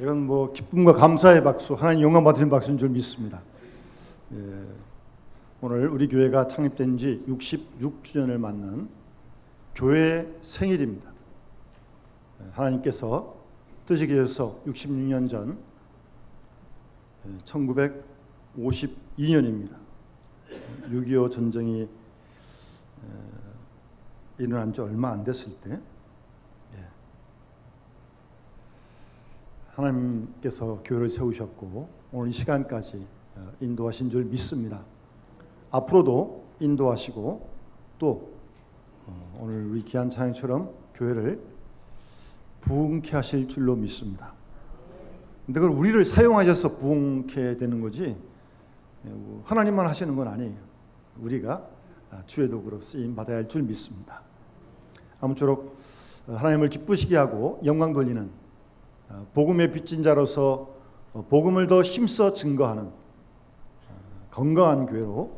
이건 뭐 기쁨과 감사의 박수, 하나님 영광 받으신 박수인 줄 믿습니다. 예, 오늘 우리 교회가 창립된 지 66주년을 맞는 교회 생일입니다. 예, 하나님께서 뜻이 계셔서 66년 전 1952년입니다. 6.25 전쟁이 에, 일어난 지 얼마 안 됐을 때 예. 하나님께서 교회를 세우셨고 오늘 이 시간까지 어, 인도하신 줄 믿습니다. 앞으로도 인도하시고 또 어, 오늘 우리 귀한 찬양처럼 교회를 부흥케 하실 줄로 믿습니다. 근데 그걸 우리를 사용하셔서 부흥케 되는 거지 예, 뭐 하나님만 하시는 건 아니에요. 우리가 아, 주의 도구로 쓰임 받아야 할 줄 믿습니다. 아무쪼록 어, 하나님을 기쁘시게 하고 영광 돌리는 어, 복음의 빚진 자로서 어, 복음을 더 힘써 증거하는 건강한 교회로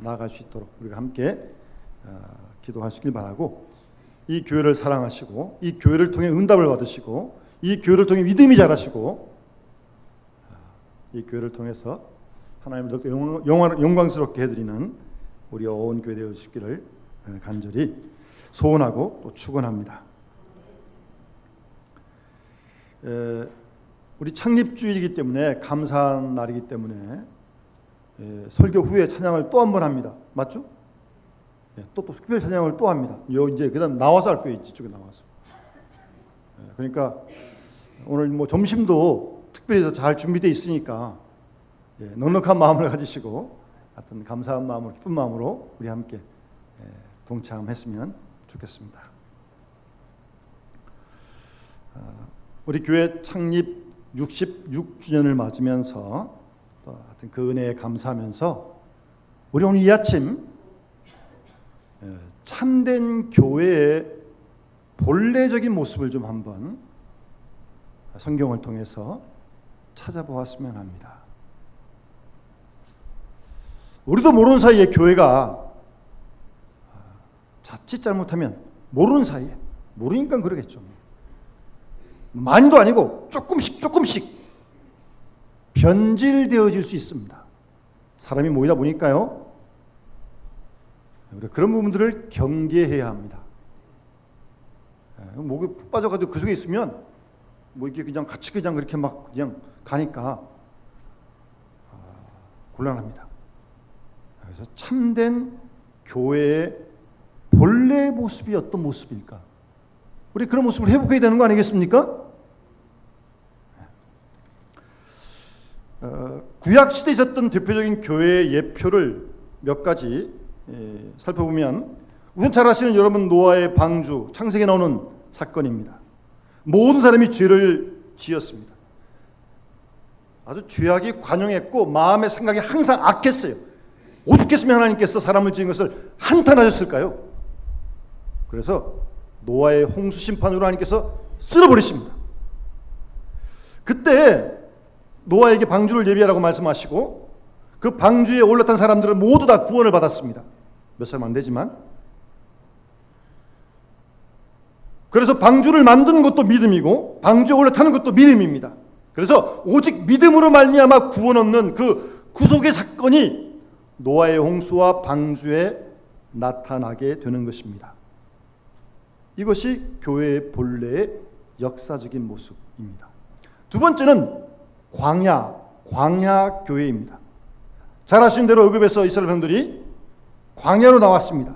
나아갈 수 있도록 우리가 함께 기도하시길 바라고 이 교회를 사랑하시고 이 교회를 통해 응답을 받으시고 이 교회를 통해 믿음이 자라시고 이 교회를 통해서 하나님을 더 영광, 영광스럽게 해드리는 우리 온 교회 되어 주시기를 간절히 소원하고 또 축원합니다. 우리 창립주일이기 때문에 감사한 날이기 때문에 설교 후에 찬양을 또 한 번 합니다. 맞죠? 또또 특별 찬양을 또 합니다. 요 이제 그다음 나와서 할 거예요. 이쪽에 나와서. 그러니까 오늘 뭐 점심도 특별히 잘 준비되어 있으니까 넉넉한 마음을 가지시고 하여튼 감사한 마음으로 기쁜 마음으로 우리 함께 동참했으면 좋겠습니다. 우리 교회 창립 66주년을 맞으면서 또 하여튼 그 은혜에 감사하면서 우리 오늘 이 아침 참된 교회의 본래적인 모습을 좀 한번 성경을 통해서 찾아보았으면 합니다. 우리도 모르는 사이에 교회가 자칫 잘못하면 모르는 사이에 모르니까 그러겠죠. 많이도 아니고 조금씩 조금씩 변질되어질 수 있습니다. 사람이 모이다 보니까요. 그런 부분들을 경계해야 합니다. 목이 푹 빠져가지고 그 속에 있으면 뭐 이게 그냥 같이 그냥 그렇게 막 그냥 가니까 아, 곤란합니다. 그래서 참된 교회의 본래 모습이 어떤 모습일까? 우리 그런 모습을 회복해야 되는 거 아니겠습니까? 어, 구약 시대에 있었던 대표적인 교회의 예표를 몇 가지 예, 살펴보면 우선 잘 아시는 여러분 노아의 방주 창세기에 나오는 사건입니다. 모든 사람이 죄를 지었습니다. 아주 죄악이 관영했고 마음의 생각이 항상 악했어요. 오죽했으면 하나님께서 사람을 지은 것을 한탄하셨을까요? 그래서 노아의 홍수 심판으로 하나님께서 쓸어버리십니다. 그때 노아에게 방주를 예비하라고 말씀하시고 그 방주에 올랐던 사람들은 모두 다 구원을 받았습니다. 몇 사람 안 되지만 그래서 방주를 만드는 것도 믿음이고 방주에 올라타는 것도 믿음입니다. 그래서 오직 믿음으로 말미암아 구원 얻는 그 구속의 사건이 노아의 홍수와 방주에 나타나게 되는 것입니다. 이것이 교회의 본래의 역사적인 모습입니다. 두 번째는 광야, 광야 교회입니다. 잘 아시는 대로 애굽에서 이스라엘 백들이 광야로 나왔습니다.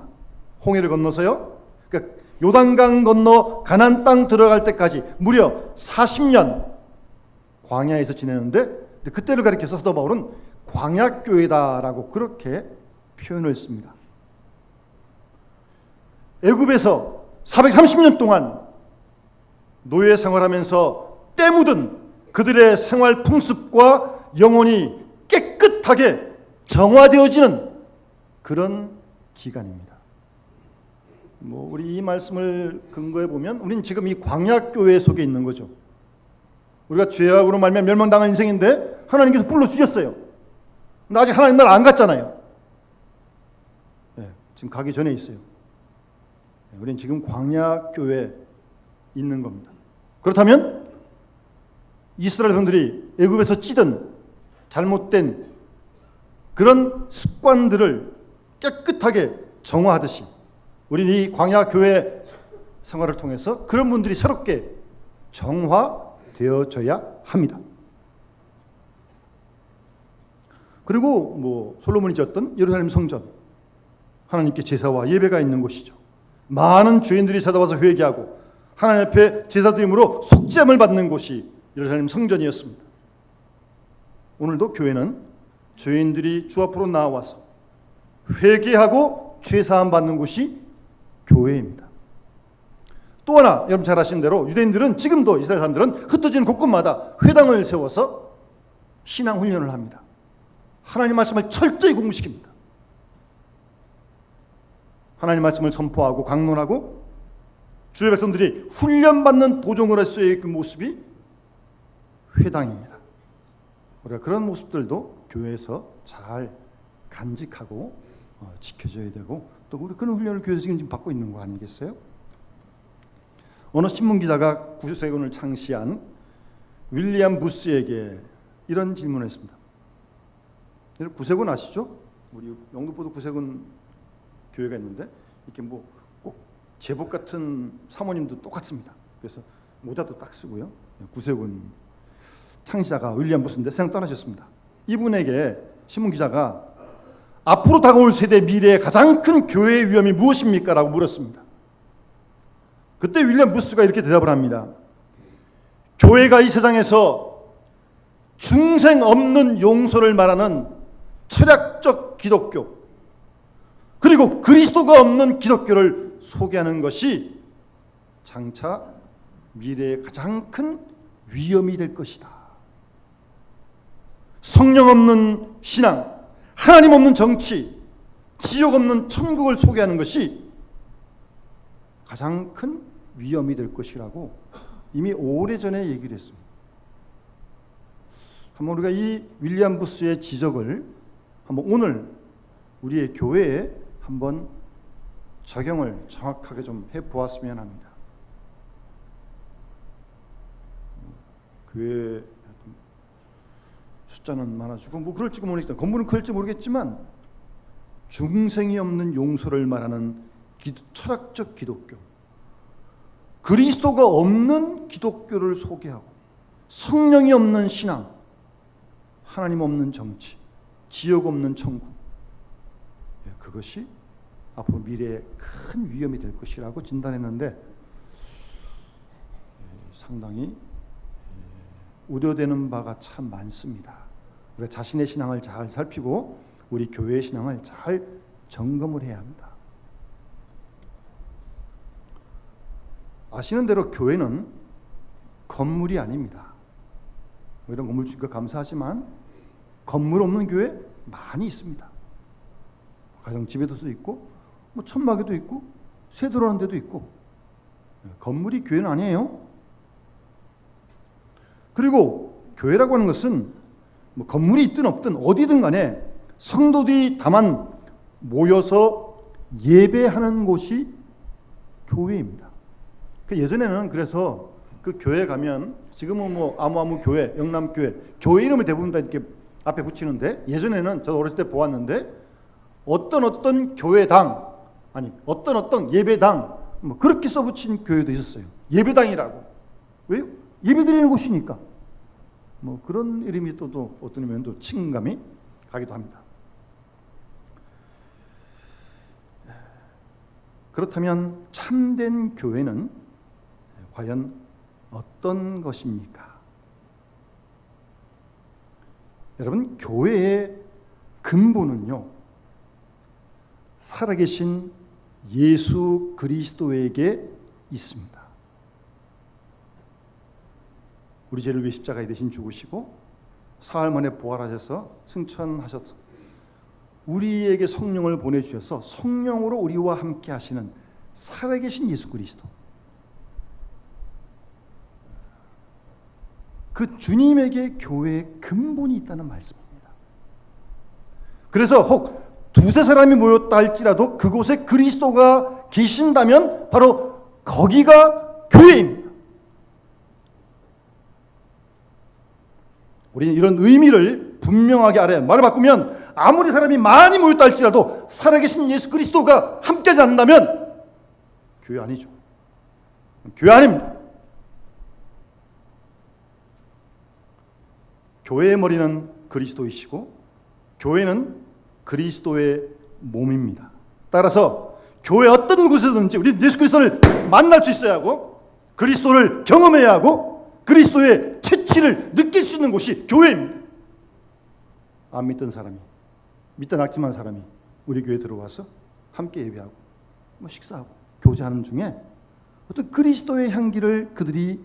홍해를 건너서요. 그러니까 요단강 건너 가나안 땅 들어갈 때까지 무려 40년 광야에서 지내는데 그때를 가리켜서 사도 바울은 광야 교회다라고 그렇게 표현을 했습니다. 애굽에서 430년 동안 노예 생활하면서 때 묻은 그들의 생활 풍습과 영혼이 깨끗하게 정화되어지는 그런 기간입니다. 뭐 우리 이 말씀을 근거해 보면 우리는 지금 이 광야 교회 속에 있는 거죠. 우리가 죄악으로 말면 멸망당한 인생인데 하나님께서 불러 주셨어요. 근데 아직 하나님 날안 갔잖아요. 네, 지금 가기 전에 있어요. 네, 우리는 지금 광야 교회 있는 겁니다. 그렇다면 이스라엘 분들이 애굽에서 찌든 잘못된 그런 습관들을 깨끗하게 정화하듯이 우리는 이 광야 교회 생활을 통해서 그런 분들이 새롭게 정화되어져야 합니다. 그리고 뭐 솔로몬이 지었던 예루살렘 성전 하나님께 제사와 예배가 있는 곳이죠. 많은 죄인들이 찾아와서 회개하고 하나님 앞에 제사드림으로 속죄함을 받는 곳이 예루살렘 성전이었습니다. 오늘도 교회는 죄인들이 주 앞으로 나와서 회개하고 죄 사함 받는 곳이 교회입니다. 또 하나 여러분 잘 아시는 대로 유대인들은 지금도 이스라엘 사람들은 흩어진 곳곳마다 회당을 세워서 신앙 훈련을 합니다. 하나님 말씀을 철저히 공부시킵니다. 하나님 말씀을 선포하고 강론하고 주의 백성들이 훈련받는 도종으로서의 그 모습이 회당입니다. 우리가 그런 모습들도 교회에서 잘 간직하고 어, 지켜져야 되고 또 우리 그런 훈련을 교회에서 지금 받고 있는 거 아니겠어요? 어느 신문 기자가 구세군을 창시한 윌리엄 부스에게 이런 질문을 했습니다. 구세군 아시죠? 우리 영등포도 구세군 교회가 있는데 이렇게 뭐 꼭 제복 같은 사모님도 똑같습니다. 그래서 모자도 딱 쓰고요. 구세군 창시자가 윌리엄 부스인데 생각 떠나셨습니다. 이분에게 신문 기자가 앞으로 다가올 세대 미래의 가장 큰 교회의 위험이 무엇입니까? 라고 물었습니다. 그때 윌리엄 부스가 이렇게 대답을 합니다. 교회가 이 세상에서 중생 없는 용서를 말하는 철학적 기독교 그리고 그리스도가 없는 기독교를 소개하는 것이 장차 미래의 가장 큰 위험이 될 것이다. 성령 없는 신앙, 하나님 없는 정치, 지옥 없는 천국을 소개하는 것이 가장 큰 위험이 될 것이라고 이미 오래전에 얘기를 했습니다. 한번 우리가 이 윌리엄 부스의 지적을 한번 오늘 우리의 교회에 한번 적용을 정확하게 좀 해 보았으면 합니다. 교회 숫자는 많아지고 뭐 그럴지 모르겠다. 건물은 클지 모르겠지만 중생이 없는 용서를 말하는 기도, 철학적 기독교, 그리스도가 없는 기독교를 소개하고 성령이 없는 신앙, 하나님 없는 정치, 지옥 없는 천국. 예, 그것이 앞으로 미래에 큰 위험이 될 것이라고 진단했는데 예, 상당히 예, 우려되는 바가 참 많습니다. 우리 자신의 신앙을 잘 살피고 우리 교회의 신앙을 잘 점검을 해야 합니다. 아시는 대로 교회는 건물이 아닙니다. 뭐 이런 건물 주니까 감사하지만 건물 없는 교회 많이 있습니다. 가정집에도 있고 뭐 천막에도 있고 새 들어오는 데도 있고 건물이 교회는 아니에요. 그리고 교회라고 하는 것은 뭐 건물이 있든 없든 어디든 간에 성도들이 다만 모여서 예배하는 곳이 교회입니다. 그 예전에는 그래서 그 교회 가면 지금은 뭐 아무 아무 교회, 영남 교회, 교회 이름을 대부분 다 이렇게 앞에 붙이는데 예전에는 저도 어렸을 때 보았는데 어떤 어떤 교회당 아니 어떤 어떤 예배당 뭐 그렇게 써붙인 교회도 있었어요. 예배당이라고 왜요? 예배드리는 곳이니까 뭐 그런 이름이 또, 또 어떤 면도 친감이 가기도 합니다. 그렇다면 참된 교회는 과연 어떤 것입니까? 여러분, 교회의 근본은요, 살아계신 예수 그리스도에게 있습니다. 우리 죄를 위해 십자가에 대신 죽으시고 사흘 만에 부활하셔서 승천하셔서 우리에게 성령을 보내주셔서 성령으로 우리와 함께 하시는 살아계신 예수 그리스도 그 주님에게 교회의 근본이 있다는 말씀입니다. 그래서 혹 두세 사람이 모였다 할지라도 그곳에 그리스도가 계신다면 바로 거기가 교회입니다. 우리는 이런 의미를 분명하게 알아야. 말을 바꾸면 아무리 사람이 많이 모였다 할지라도 살아계신 예수 그리스도가 함께하지 않는다면 교회 아니죠. 교회 아닙니다. 교회의 머리는 그리스도이시고 교회는 그리스도의 몸입니다. 따라서 교회 어떤 곳에든지 우리 예수 그리스도를 만날 수 있어야 하고 그리스도를 경험해야 하고 그리스도의 채취를 느낄 수 있는 곳이 교회입니다. 안 믿던 사람이 믿다 낙심한 사람이 우리 교회 들어와서 함께 예배하고 뭐 식사하고 교제하는 중에 어떤 그리스도의 향기를 그들이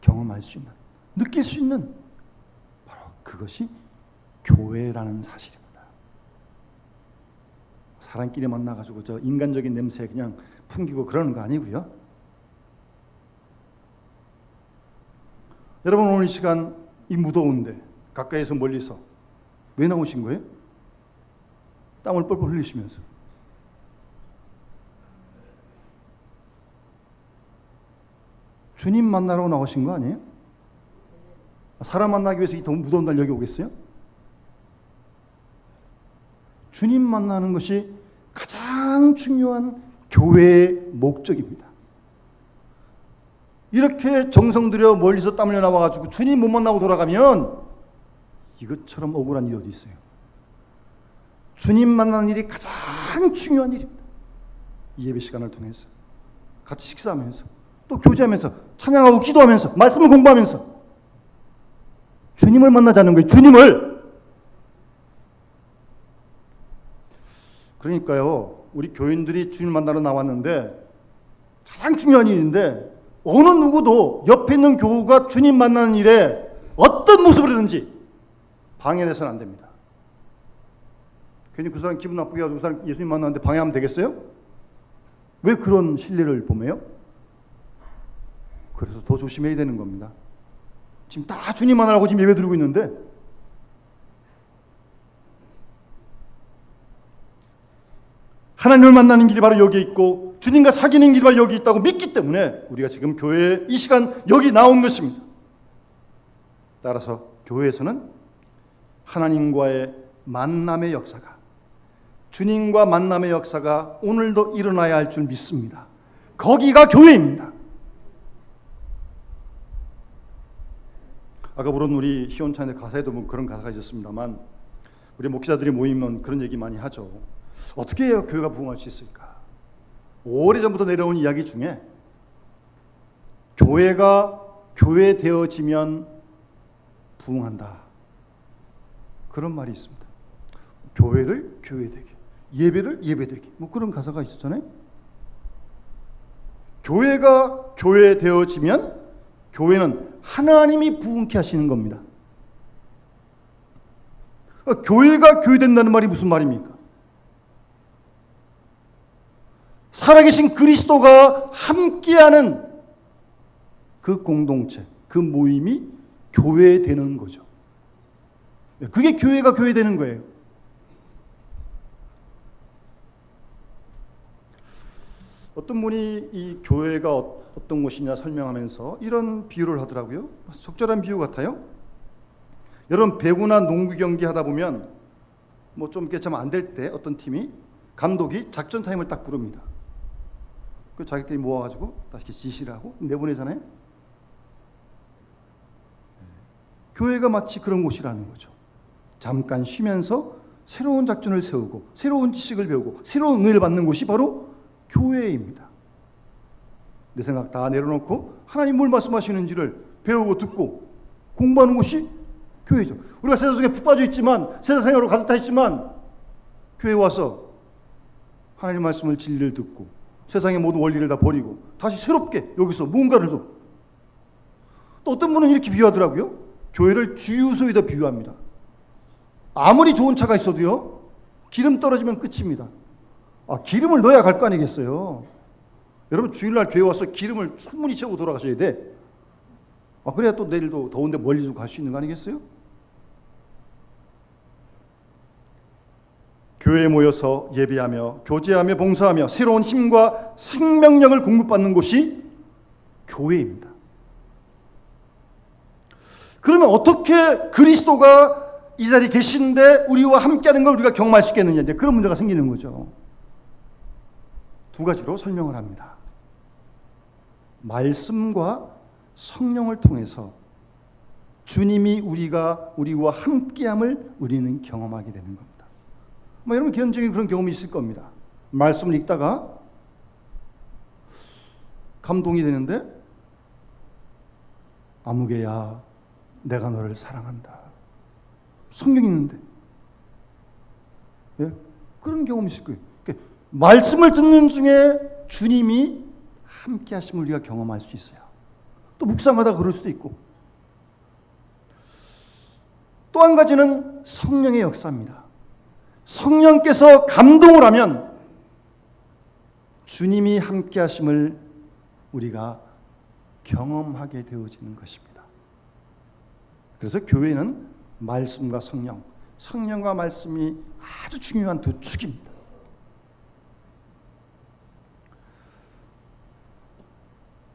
경험할 수 있는 느낄 수 있는 바로 그것이 교회라는 사실입니다. 사람끼리 만나가지고 저 인간적인 냄새 그냥 풍기고 그러는 거 아니고요. 여러분 오늘 이 시간 이 무더운데 가까이서 멀리서 왜 나오신 거예요? 땀을 뻘뻘 흘리시면서 주님 만나러 나오신 거 아니에요? 사람 만나기 위해서 이더 무더운 날 여기 오겠어요? 주님 만나는 것이 가장 중요한 교회의 목적입니다. 이렇게 정성 들여 멀리서 땀 흘려 나와가지고 주님 못 만나고 돌아가면 이것처럼 억울한 일이 어디 있어요? 주님 만나는 일이 가장 중요한 일입니다. 이 예배 시간을 통해서 같이 식사하면서 또 교제하면서 찬양하고 기도하면서 말씀을 공부하면서 주님을 만나자는 거예요. 주님을 그러니까요, 우리 교인들이 주님 만나러 나왔는데 가장 중요한 일인데 어느 누구도 옆에 있는 교우가 주님 만나는 일에 어떤 모습이든지 방해해서는 안 됩니다. 괜히 그 사람 기분 나쁘게 해가지고 그 사람 예수님 만나는데 방해하면 되겠어요? 왜 그런 신뢰를 봄해요? 그래서 더 조심해야 되는 겁니다. 지금 다 주님 만나라고 지금 예배 드리고 있는데 하나님을 만나는 길이 바로 여기에 있고 주님과 사귀는 길이 바로 여기 있다고 믿기 때문에 우리가 지금 교회에 이 시간 여기 나온 것입니다. 따라서 교회에서는 하나님과의 만남의 역사가 주님과 만남의 역사가 오늘도 일어나야 할 줄 믿습니다. 거기가 교회입니다. 아까 부른 우리 시온찬의 가사에도 뭐 그런 가사가 있었습니다만 우리 목사들이 모이면 그런 얘기 많이 하죠. 어떻게 해야 교회가 부흥할 수 있을까? 오래전부터 내려온 이야기 중에 교회가 교회 되어지면 부흥한다. 그런 말이 있습니다. 교회를 교회되게, 예배를 예배되게. 뭐 그런 가사가 있었잖아요. 교회가 교회 되어지면 교회는 하나님이 부흥케 하시는 겁니다. 교회가 교회 된다는 말이 무슨 말입니까? 살아계신 그리스도가 함께하는 그 공동체, 그 모임이 교회 되는 거죠. 그게 교회가 교회 되는 거예요. 어떤 분이 이 교회가 어떤 곳이냐 설명하면서 이런 비유를 하더라고요. 적절한 비유 같아요. 여러분 배구나 농구 경기 하다 보면 뭐 좀 이렇게 좀안될 때 어떤 팀이 감독이 작전 타임을 딱 부릅니다. 그 자기들이 모아가지고 다시 지시를 하고 내보내잖아요. 네. 교회가 마치 그런 곳이라는 거죠. 잠깐 쉬면서 새로운 작전을 세우고 새로운 지식을 배우고 새로운 은혜를 받는 곳이 바로 교회입니다. 내 생각 다 내려놓고 하나님 뭘 말씀하시는지를 배우고 듣고 공부하는 곳이 교회죠. 우리가 세상 속에 푹 빠져 있지만 세상 생활로 가득 차 있지만 교회 와서 하나님 말씀을 진리를 듣고 세상의 모든 원리를 다 버리고 다시 새롭게 여기서 무언가를 또, 또 어떤 분은 이렇게 비유하더라고요. 교회를 주유소에다 비유합니다. 아무리 좋은 차가 있어도요. 기름 떨어지면 끝입니다. 아, 기름을 넣어야 갈 거 아니겠어요. 여러분 주일날 교회 와서 기름을 충분히 채우고 돌아가셔야 돼. 아, 그래야 또 내일도 더운데 멀리 좀 갈 수 있는 거 아니겠어요? 교회에 모여서 예배하며 교제하며 봉사하며 새로운 힘과 생명력을 공급받는 곳이 교회입니다. 그러면 어떻게 그리스도가 이 자리에 계신데 우리와 함께하는 걸 우리가 경험할 수 있겠느냐 이제 그런 문제가 생기는 거죠. 두 가지로 설명을 합니다. 말씀과 성령을 통해서 주님이 우리가 우리와 함께함을 우리는 경험하게 되는 겁니다. 뭐 여러분 개인적인 그런 경험이 있을 겁니다. 말씀을 읽다가 감동이 되는데 아무개야 내가 너를 사랑한다. 성경 있는데 예? 그런 경험이 있을 거예요. 그러니까 말씀을 듣는 중에 주님이 함께 하심을 우리가 경험할 수 있어요. 또 묵상하다 그럴 수도 있고 또 한 가지는 성령의 역사입니다. 성령께서 감동을 하면 주님이 함께 하심을 우리가 경험하게 되어지는 것입니다. 그래서 교회는 말씀과 성령, 성령과 말씀이 아주 중요한 두 축입니다.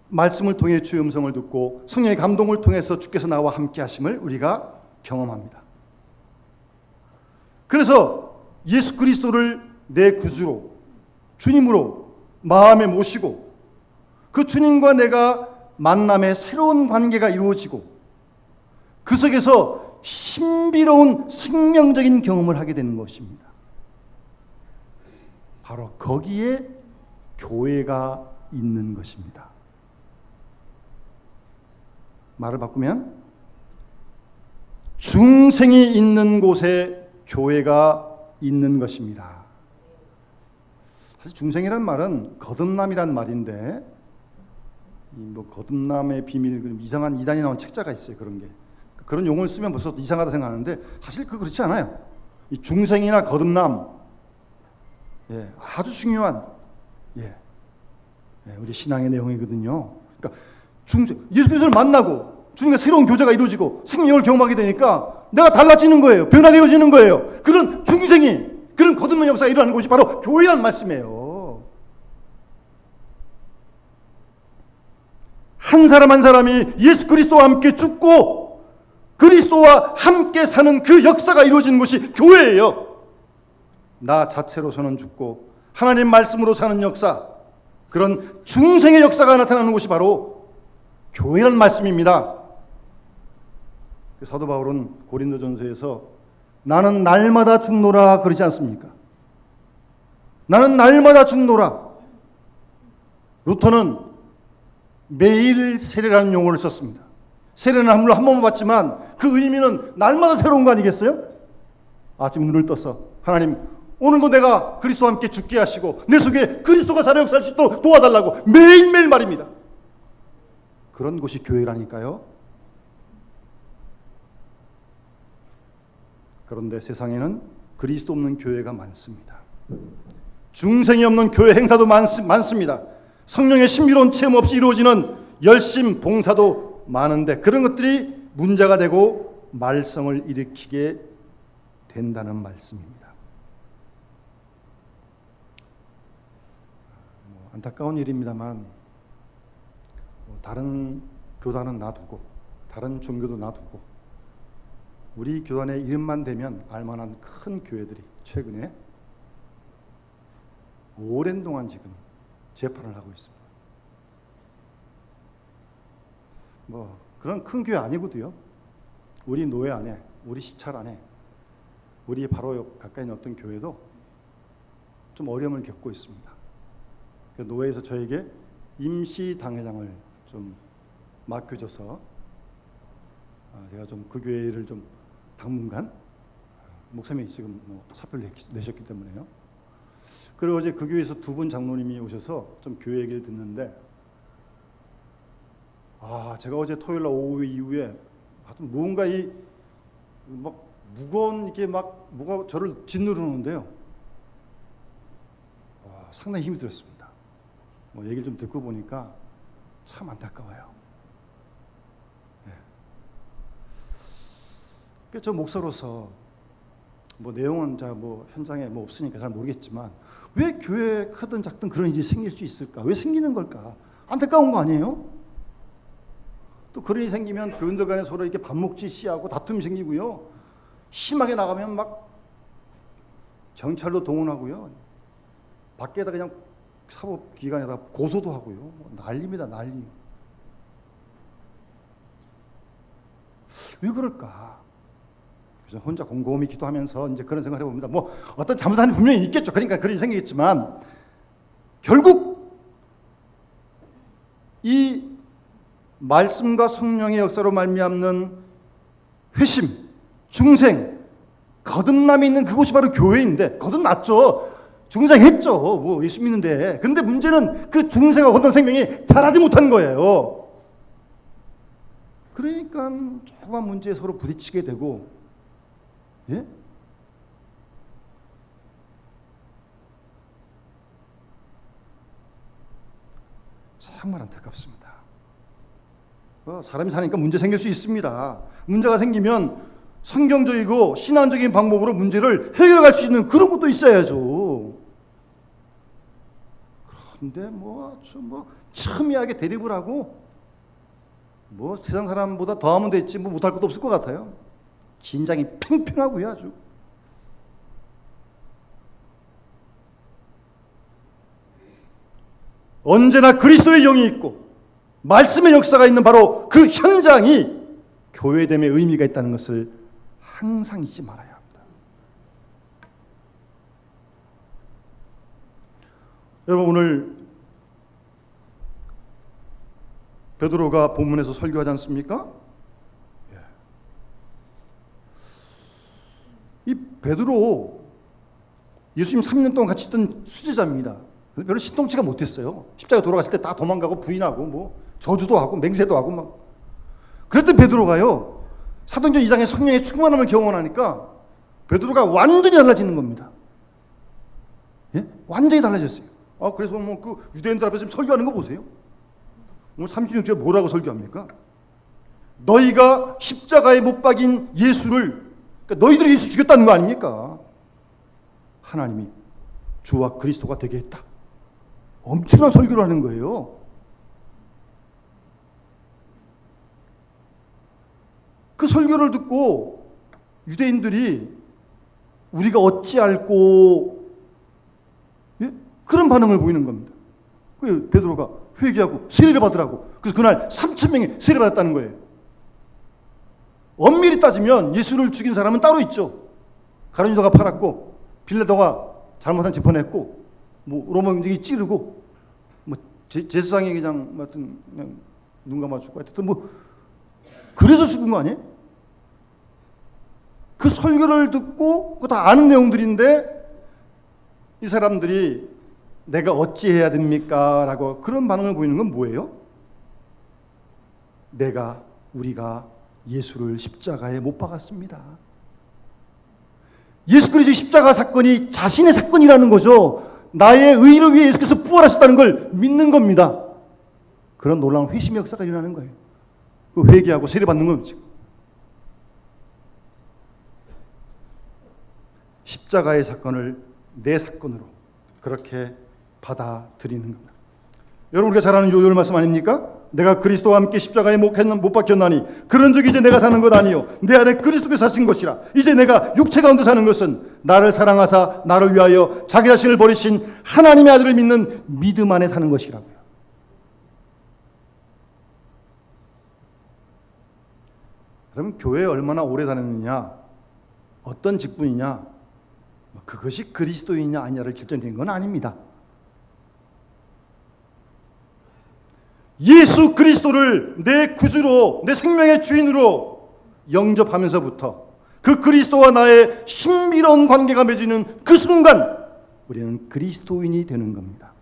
말씀을 통해 주의 음성을 듣고 성령의 감동을 통해서 주께서 나와 함께 하심을 우리가 경험합니다. 그래서 예수 그리스도를 내 구주로 주님으로 마음에 모시고 그 주님과 내가 만남의 새로운 관계가 이루어지고 그 속에서 신비로운 생명적인 경험을 하게 되는 것입니다. 바로 거기에 교회가 있는 것입니다. 말을 바꾸면 중생이 있는 곳에 교회가 있는 것입니다. 사실 중생이란 말은 거듭남이란 말인데 뭐 거듭남의 비밀 이상한 이단이 나온 책자가 있어요 그런 게 그런 용어를 쓰면 벌써 이상하다 생각하는데 사실 그 그렇지 않아요. 이 중생이나 거듭남 예, 아주 중요한 예, 예, 우리 신앙의 내용이거든요. 그러니까 중생 예수 그리스도를 만나고 주님과 새로운 교제가 이루어지고 생명을 경험하게 되니까 내가 달라지는 거예요. 변화되어지는 거예요. 그런 중생이 그런 거듭난 역사가 일어나는 곳이 바로 교회라는 말씀이에요. 한 사람 한 사람이 예수 그리스도와 함께 죽고 그리스도와 함께 사는 그 역사가 이루어지는 곳이 교회예요. 나 자체로서는 죽고 하나님 말씀으로 사는 역사, 그런 중생의 역사가 나타나는 곳이 바로 교회라는 말씀입니다. 사도 바울은 고린도전서에서 나는 날마다 죽노라 그러지 않습니까? 나는 날마다 죽노라. 루터는 매일 세례라는 용어를 썼습니다. 세례는 한 번만 봤지만 그 의미는 날마다 새로운 거 아니겠어요? 아침 눈을 떠서 하나님 오늘도 내가 그리스도와 함께 죽게 하시고 내 속에 그리스도가 살아 역사할 수 있도록 도와달라고 매일매일 말입니다. 그런 곳이 교회라니까요. 그런데 세상에는 그리스도 없는 교회가 많습니다. 중생이 없는 교회 행사도 많, 많습니다. 성령의 신비로운 체험 없이 이루어지는 열심 봉사도 많은데 그런 것들이 문제가 되고 말썽을 일으키게 된다는 말씀입니다. 뭐 안타까운 일입니다만 뭐 다른 교단은 놔두고 다른 종교도 놔두고 우리 교단의 이름만 되면 알만한 큰 교회들이 최근에 오랜 동안 지금 재판을 하고 있습니다. 뭐 그런 큰 교회 아니고도요. 우리 노회 안에, 우리 시찰 안에, 우리 바로 옆 가까이 있는 어떤 교회도 좀 어려움을 겪고 있습니다. 그 노회에서 저에게 임시 당회장을 좀 맡겨줘서 아, 제가 좀 그 교회를 좀 당분간 목사님이 지금 뭐 사표를 내셨기 때문에요. 그리고 어제 그 교회에서 두 분 장로님이 오셔서 좀 교회 얘기를 듣는데 아 제가 어제 토요일 날 오후 이후에 하여튼 무언가 이 막 무거운 이게 막 뭐가 저를 짓누르는데요. 아, 상당히 힘이 들었습니다. 뭐 얘기를 좀 듣고 보니까 참 안타까워요. 네. 저 목사로서 뭐 내용은 자뭐 현장에 뭐 없으니까 잘 모르겠지만 왜 교회 크든 작든 그런 일이 생길 수 있을까? 왜 생기는 걸까? 안타까운 거 아니에요? 또 그런 일이 생기면 교인들 간에 서로 이렇게 밥 먹지 씨하고 다툼이 생기고요. 심하게 나가면 막 경찰도 동원하고요. 밖에다 그냥 사법기관에다 고소도 하고요. 뭐 난리입니다, 난리. 왜 그럴까? 혼자 곰곰이 기도하면서 이제 그런 생각을 해봅니다. 뭐 어떤 잘못한 분명히 있겠죠. 그러니까 그런 생기겠지만 결국 이 말씀과 성령의 역사로 말미암는 회심, 중생, 거듭남이 있는 그곳이 바로 교회인데 거듭났죠. 중생했죠. 뭐 예수 믿는데. 근데 문제는 그 중생과 거듭난 생명이 자라지 못한 거예요. 그러니까 조그만 문제에 서로 부딪히게 되고 예? 정말 안타깝습니다. 어, 사람이 사니까 문제 생길 수 있습니다. 문제가 생기면 성경적이고 신앙적인 방법으로 문제를 해결할 수 있는 그런 것도 있어야죠. 그런데 뭐 뭐 첨예하게 대립을 하고 뭐 세상 사람보다 더 하면 됐지 뭐 못할 것도 없을 것 같아요. 긴장이 팽팽하고요 아주. 언제나 그리스도의 영이 있고 말씀의 역사가 있는 바로 그 현장이 교회됨의 의미가 있다는 것을 항상 잊지 말아야 합니다. 여러분 오늘 베드로가 본문에서 설교하지 않습니까? 예. 이 베드로 예수님 3년 동안 같이 있던 수제자입니다. 별로 신동치가 못했어요. 십자가 돌아갔을 때 다 도망가고 부인하고 뭐 저주도 하고 맹세도 하고 막 그랬던 베드로가요 사도행전 2장의 성령의 충만함을 경험하니까 베드로가 완전히 달라지는 겁니다. 예? 완전히 달라졌어요. 아 그래서 뭐 그 유대인들 앞에서 설교하는 거 보세요. 뭐 36절에 뭐라고 설교합니까? 너희가 십자가에 못 박인 예수를 그러니까 너희들이 예수 죽였다는 거 아닙니까? 하나님이 주와 그리스도가 되게 했다. 엄청난 설교를 하는 거예요. 그 설교를 듣고 유대인들이 우리가 어찌 알고 예? 그런 반응을 보이는 겁니다. 그 베드로가 회개하고 세례를 받으라고. 그래서 그날 3천 명이 세례 받았다는 거예요. 엄밀히 따지면 예수를 죽인 사람은 따로 있죠. 가룟유다가 팔았고 빌레도가 잘못한 짓 보냈고 뭐 로마 민족이 찌르고 뭐 제, 제사장이 그냥 하여튼 그냥 눈 감아 죽고 하여튼 뭐 그래서 죽은 거 아니에요? 그 설교를 듣고 그 다 아는 내용들인데 이 사람들이 내가 어찌해야 됩니까? 라고 그런 반응을 보이는 건 뭐예요? 내가 우리가 예수를 십자가에 못 박았습니다. 예수 그리스도 십자가 사건이 자신의 사건이라는 거죠. 나의 의를 위해 예수께서 부활하셨다는 걸 믿는 겁니다. 그런 놀라운 회심의 역사가 일어나는 거예요. 그 회개하고 세례 받는 겁니다. 십자가의 사건을 내 사건으로 그렇게 받아들이는 겁니다. 여러분 우리가 잘 아는 요열 말씀 아닙니까? 내가 그리스도와 함께 십자가에 못, 못 박혔나니 그런 적이 이제 내가 사는 것 아니요 내 안에 그리스도께서 사신 것이라 이제 내가 육체 가운데 사는 것은 나를 사랑하사 나를 위하여 자기 자신을 버리신 하나님의 아들을 믿는 믿음 안에 사는 것이라고요. 그럼 교회에 얼마나 오래 다녔느냐 어떤 직분이냐 뭐 그것이 그리스도이냐 아니냐를 결정된 건 아닙니다. 예수 그리스도를 내 구주로 내 생명의 주인으로 영접하면서부터 그 그리스도와 나의 신비로운 관계가 맺어지는 그 순간 우리는 그리스도인이 되는 겁니다.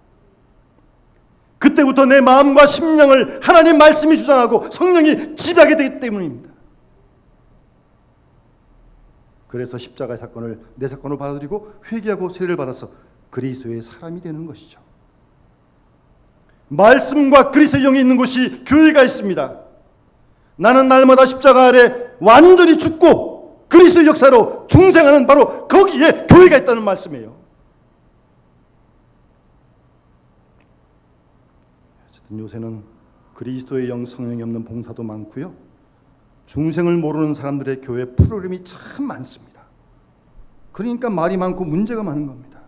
그때부터 내 마음과 심령을 하나님 말씀이 주장하고 성령이 지배하게 되기 때문입니다. 그래서 십자가의 사건을 내 사건으로 받아들이고 회개하고 세례를 받아서 그리스도의 사람이 되는 것이죠. 말씀과 그리스도의 영이 있는 곳이 교회가 있습니다. 나는 날마다 십자가 아래 완전히 죽고 그리스도의 역사로 중생하는 바로 거기에 교회가 있다는 말씀이에요. 어쨌든 요새는 그리스도의 영 성령이 없는 봉사도 많고요. 중생을 모르는 사람들의 교회 프로그램이 참 많습니다. 그러니까 말이 많고 문제가 많은 겁니다.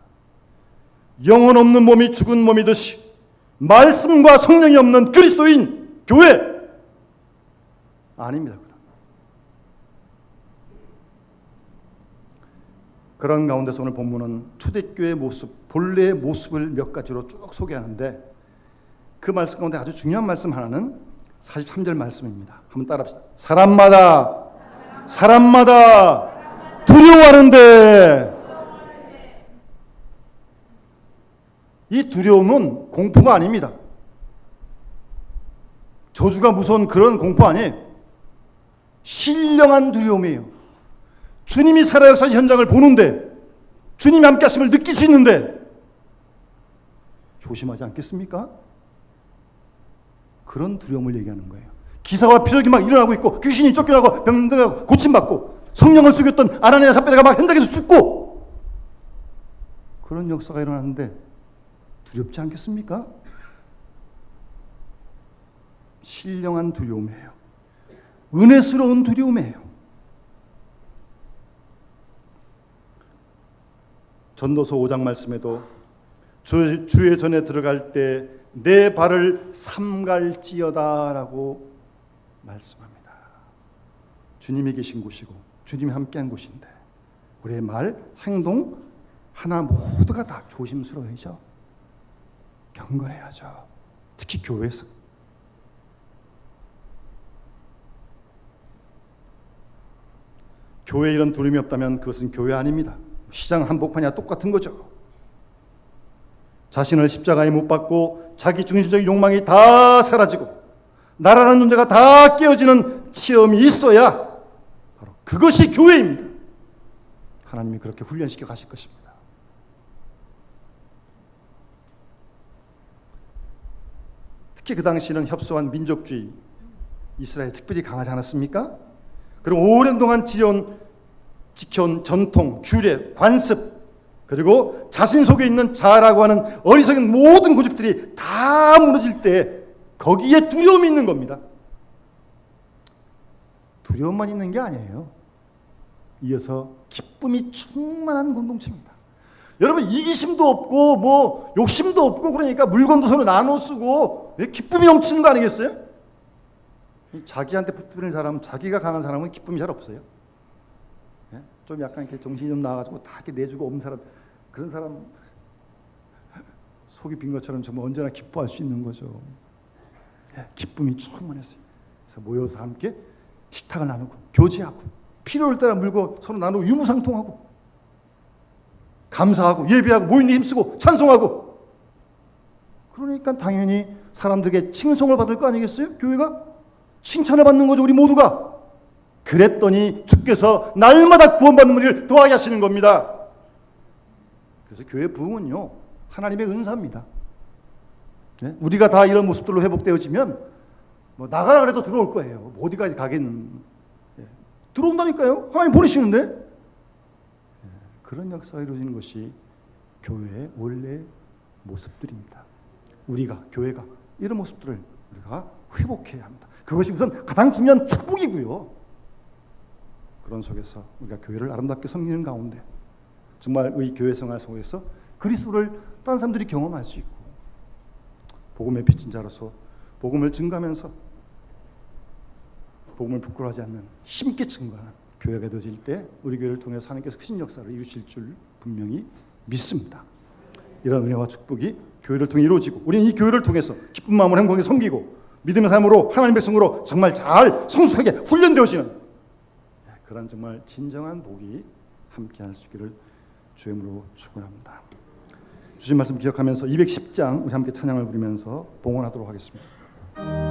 영혼 없는 몸이 죽은 몸이듯이 말씀과 성령이 없는 그리스도인 교회 아닙니다. 그런 가운데서 오늘 본문은 초대교회의 모습, 본래의 모습을 몇 가지로 쭉 소개하는데 그 말씀 가운데 아주 중요한 말씀 하나는 43절 말씀입니다. 한번 따라합시다. 사람마다 사람마다 두려워하는데 이 두려움은 공포가 아닙니다. 저주가 무서운 그런 공포 아니에요. 신령한 두려움이에요. 주님이 살아 역사 현장을 보는데 주님이 함께 하심을 느낄 수 있는데 조심하지 않겠습니까? 그런 두려움을 얘기하는 거예요. 기사와 표적이 막 일어나고 있고 귀신이 쫓겨나고 병들가 고침받고 성령을 속였던 아나니아 삽베다가 막 현장에서 죽고 그런 역사가 일어나는데 두렵지 않겠습니까? 신령한 두려움이에요. 은혜스러운 두려움이에요. 전도서 5장 말씀에도 주, 주의 전에 들어갈 때 내 발을 삼갈지어다라고 말씀합니다. 주님이 계신 곳이고 주님이 함께한 곳인데 우리의 말, 행동 하나 모두가 다 조심스러워야죠. 경건해야죠. 특히 교회에서. 교회에 이런 두려움이 없다면 그것은 교회 아닙니다. 시장 한복판이야 똑같은 거죠. 자신을 십자가에 못 박고 자기 중심적인 욕망이 다 사라지고 나라는 존재가 다 깨어지는 체험이 있어야 바로 그것이 교회입니다. 하나님이 그렇게 훈련시켜 가실 것입니다. 특히 그 당시는 협소한 민족주의 이스라엘 특별히 강하지 않았습니까? 그리고 오랜 동안 지켜온, 지켜온 전통, 규례, 관습 그리고 자신 속에 있는 자라고 하는 어리석은 모든 고집들이 다 무너질 때 거기에 두려움이 있는 겁니다. 두려움만 있는 게 아니에요. 이어서 기쁨이 충만한 공동체입니다. 여러분 이기심도 없고 뭐 욕심도 없고 그러니까 물건도 서로 나눠 쓰고 기쁨이 넘치는 거 아니겠어요? 자기한테 붙는 사람, 자기가 강한 사람은 기쁨이 잘 없어요. 예? 좀 약간 이렇게 정신이 좀 나가지고 다 이렇게 내주고 없는 사람, 그런 사람 속이 빈 것처럼 정말 언제나 기뻐할 수 있는 거죠. 예? 기쁨이 충만했어요. 그래서 모여서 함께 식탁을 나누고 교제하고 필요할 때라 물고 서로 나누고 유무상통하고 감사하고 예배하고 모이는 힘쓰고 찬송하고 그러니까 당연히 사람들에게 칭송을 받을 거 아니겠어요? 교회가 칭찬을 받는 거죠. 우리 모두가. 그랬더니 주께서 날마다 구원받는 우리를 도하게 하시는 겁니다. 그래서 교회 부흥은요. 하나님의 은사입니다. 네? 우리가 다 이런 모습들로 회복되어지면 뭐 나가라 그래도 들어올 거예요. 뭐 어디까지 가겠는. 네. 들어온다니까요. 하나님 보내시는데. 네. 그런 역사가 이루어지는 것이 교회의 원래 모습들입니다. 우리가 교회가 이런 모습들을 우리가 회복해야 합니다. 그것이 우선 가장 중요한 축복이고요. 그런 속에서 우리가 교회를 아름답게 섬기는 가운데 정말 의 교회 생활 속에서 그리스도를 다른 사람들이 경험할 수 있고 복음의 빛인 자로서 복음을 증가하면서 복음을 부끄러워하지 않는 힘있게 증거하는 교회가 되어질 때 우리 교회를 통해서 하나님께서 큰 역사를 이루실 줄 분명히 믿습니다. 이런 은혜와 축복이 교회를 통해 이루어지고 우리는 이 교회를 통해서 기쁜 마음으로 행복하게 섬기고 믿음의 삶으로 하나님 백성으로 정말 잘 성숙하게 훈련되어지는 그런 정말 진정한 복이 함께할 수 있기를 주임으로 축원합니다. 주신 말씀 기억하면서 210장 우리 함께 찬양을 부르면서 봉헌하도록 하겠습니다.